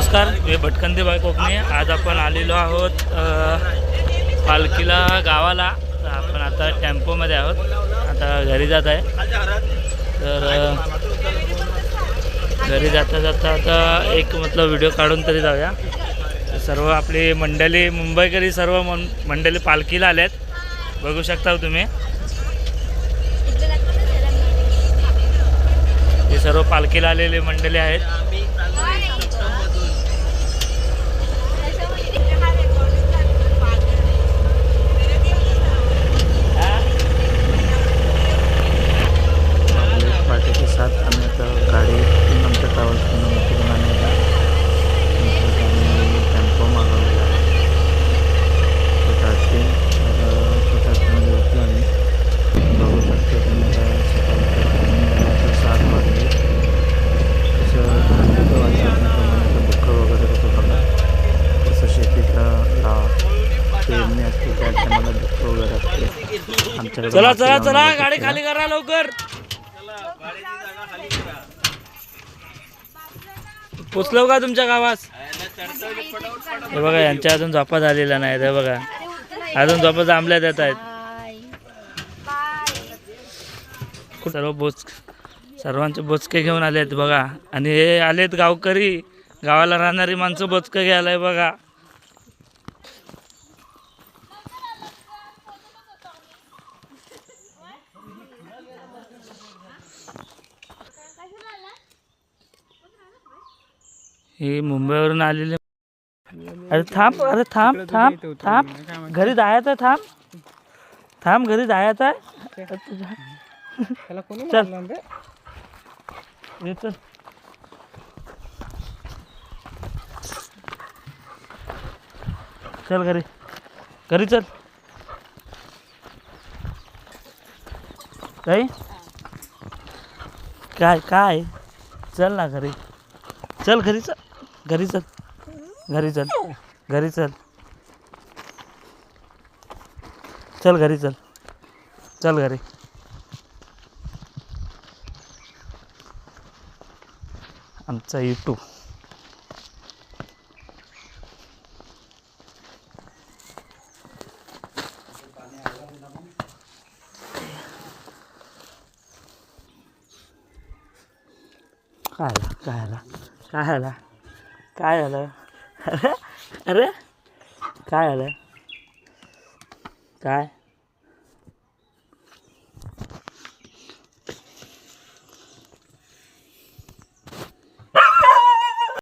नमस्कार मी भटकंदी बाय कोकणे. आज आपण आलेलो आहोत पालखीला गावाला. आपण आता टेम्पोमध्ये आहोत. आता घरी जात आहे. तर घरी जाता जाता आता एक मतलब व्हिडिओ काढून तरी जाऊया. सर्व आपली मंडळी मुंबईकरी सर्व मंडळी पालखीला आल्यात बघू शकता तुम्ही. हे सर्व पालखीला आलेली मंडळी आहेत. आमच्याकडे चला चला चला गाडी. खाली करा लवकर. पोचलो का तुमच्या गावात हे बघा यांच्या अजून झोपा झालेला नाही हे बघा. अजून झोपा जांभल्यात येत आहेत. सर्व बोच सर्वांचे बोचके घेऊन आले आहेत बघा. आणि हे आलेत गावकरी. गावाला राहणारी माणसं बोचकं घ्यायला बघा. हे मुंबईवरून आलेले अरे थांब अरे थांब थांब थांब. घरी जायचं आहे थांब. थांब घरी जायचं आहे. चल. चल. घरी. घरी चल. काय काय काय? चल ना घरी. चल घरी चल. घरी चल. घरी चल. घरी चल. चल घरी चल. चल घरी. आमचा यूट्यूब काय आला? काय आला? काय आलं अरे? अरे काय आलं काय?